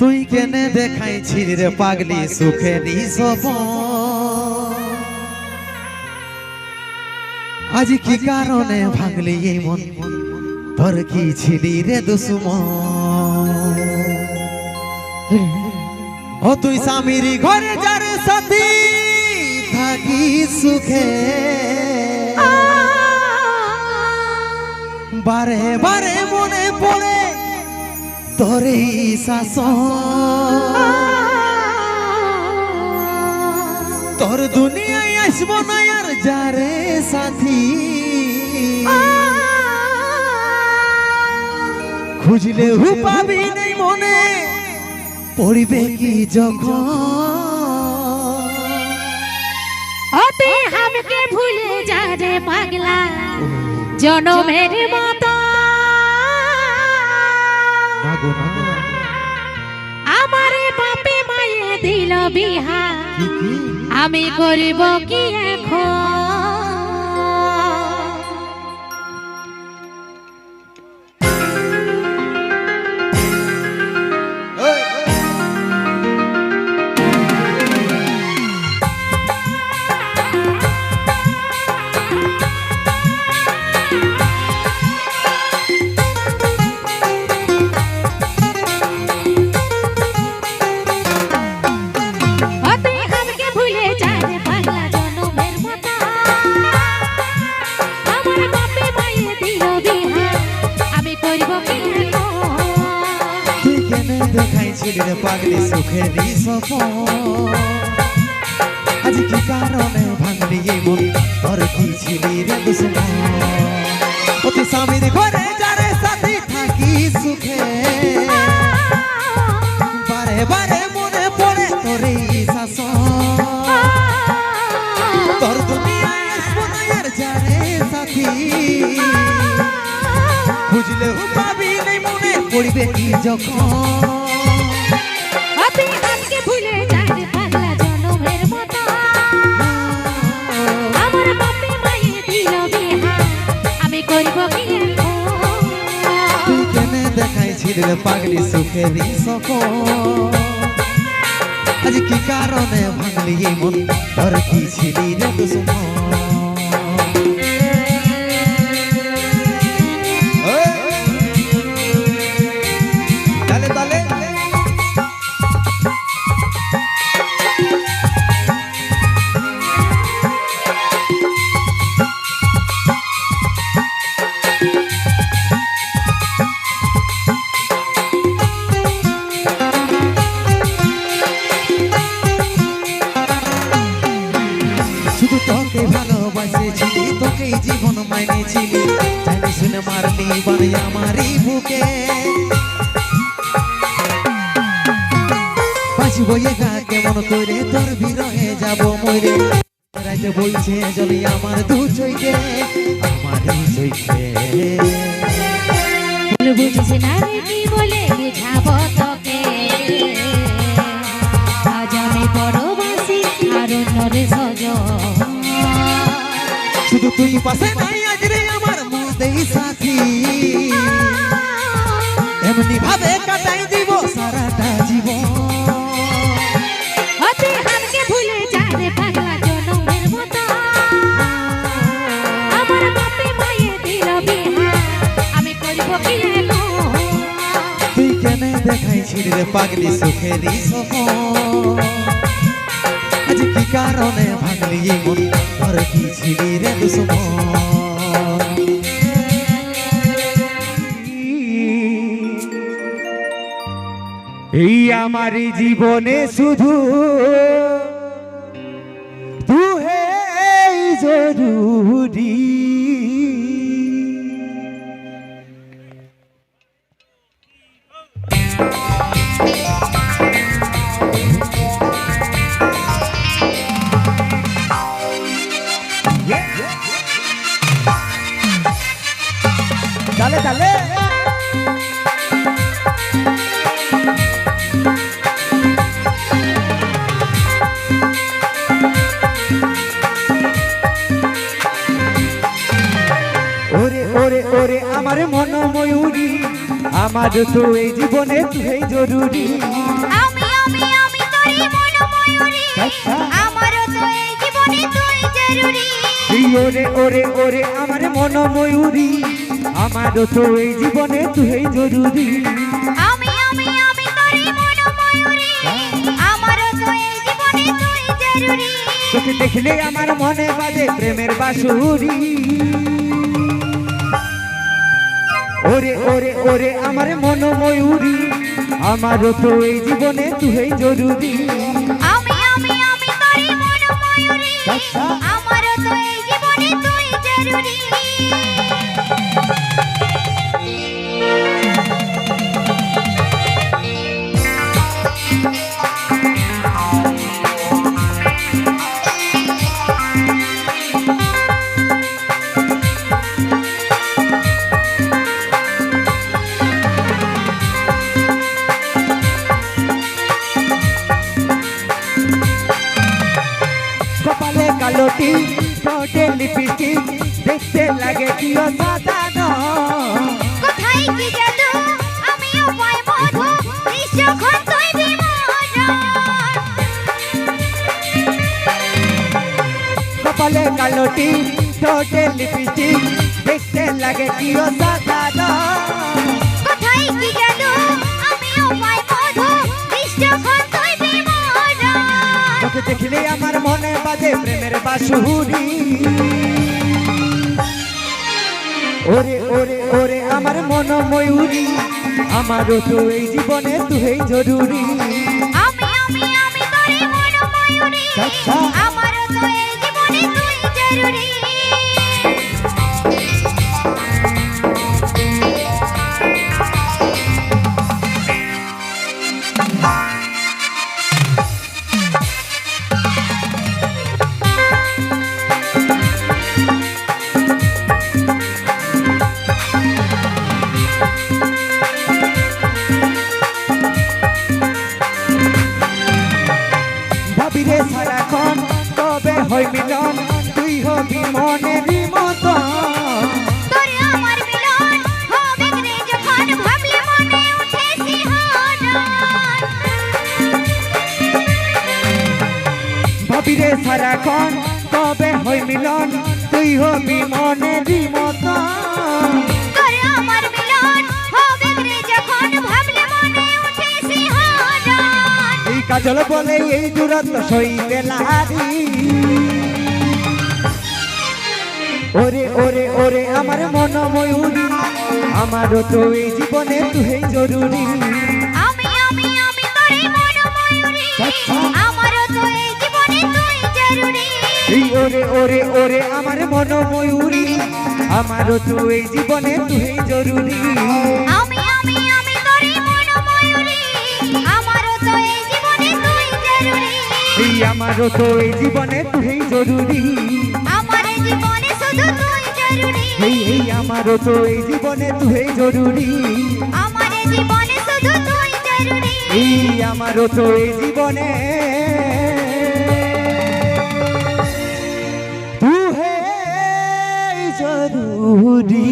তুই কেনে দেখাইছিস রে পাগলি সুখেরই সপন? আজ কি কারণে ভাঙলি এই মন? তোর কি ছিলি রে দুশ্মন? ও তুই স্বামীর ঘরে যার সাথী, থাকি সুখে। বারে বারে মনে পড়ে তোর শাসন। তোর দুনিয়ায় আসব না আর যারে সাথী। খুঁজলে হু পাবি নেই মনে। পড়িবে কি যখন? ভুলে যা রে পাগলা জনমের মতো আমার বাপে মায়ে দিল বিহা আমি করিব কি এখন? দেখাইছিলি রে পাগলি সুখেরই সপন আজ কি কারণে ভাঙলি মন? তোর কি ছিলি রে দুশ্মন? ও তুই স্বামীর ঘরে যারে সাথী থাকি সুখে। বারে বারে মনে পড়ে তোর এই শাসন। তোর দুনিয়ায় আসব যারে সাথী। খুঁজলে পাবি নেই মনে পড়বে কি যখন? রে পাগলি সুখেরই সপন আজ কি কারণে ভাঙলি মন? তোর কি ছিলি রে দুশ্মন? বাঁচব একা কেমন করে তোর বিরহে যাব মরে রাইতে বইছে জলি আমার দু চৈকে আমার দু চৈকে ভুল না রে কি বলে বুঝাব তোকে। আজ আমি পরবাসী আর অন্যরে সজ শুধু তুই পাশে নাই রে পাগলি সুখেরই আজ কি কারণে এই মন? তোর কি ছিলি রে দুশ্মন? এই আমার জীবনে শুধু তুহে জরুরি dale, dale. ওরে ওরে ওরে আমার মন ময়ূরী আমার তো এই জীবনে তুই জরুরি আমি আমি আমি তোরই মন ময়ূরী আচ্ছা। আমারও তো এই জীবনে তুই জরুরি ওরে ওরে ওরে আমার মন ময়ূরী। আমার তো এই জীবনে তুই জরুরি। আমি আমি আমি তোরই মন ময়ূরী। আমারও তো এই জীবনে তুই জরুরি। তোকে দেখলে আমার মনে বাজে প্রেমের বাসুরি ওরে ওরে ওরে আমার মন ময়ূরী। আমারও তো এই জীবনে তুই জরুরি। আমি ময়ূরী আমার তো এই জীবনে তুই জরুরি। কালোটি ঠোঁটে লিপস্টিক দেখতে লাগে কি অসাধারণ। কোথায় কি জাদু আমিও পাই মধু নিঃসখন তুই কপালে কালোটি ঠোঁটে লিপস্টিক দেখতে লাগে কি অসাধারণ। কোথায় কি জাদু আমিও পাই মধু নিঃসখন আমার মনে বাজে প্রেমের বাসুরি। ওরে ওরে ওরে, আমার মন ময়ূরী আমারও তো এই জীবনে তুই জরুরি। তোরে আমার মিলন হবে রে যখন ভাবলে মনে উঠে শিহরণ এই কাজল বলে এই দূরত্ব সইবে লারি ওরে ওরে ওরে আমার মন ময়ূরী আমারও তো এই জীবনে তুই জরুরি। আমি আমি আমি তোরে মন ময়ূরী আচ্ছা। আমারও তো এই জীবনে তুই জরুরি। ওরে ওরে ওরে আমার মন ময়ূরী আমারও তো এই জীবনে তুই জরুরি। আমি আমি আমি তোরে মন ময়ূরী আমারও তো এই জীবনে তুই জরুরি। আমারও তো এই জীবনে তুই জরুরি। আমার জীবনে এই এই আমারও তো এই জীবনে তুই জরুরি। আমার জীবনে শুধু তুই জরুরি। এই আমারও তো এই জীবনে তুই জরুরি।